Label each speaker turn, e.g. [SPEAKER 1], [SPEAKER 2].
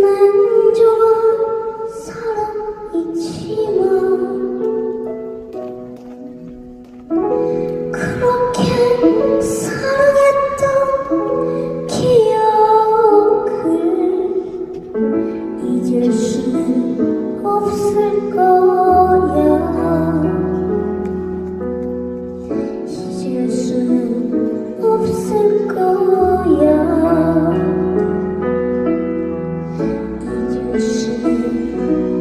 [SPEAKER 1] 만져봐 사랑 잊지 마 是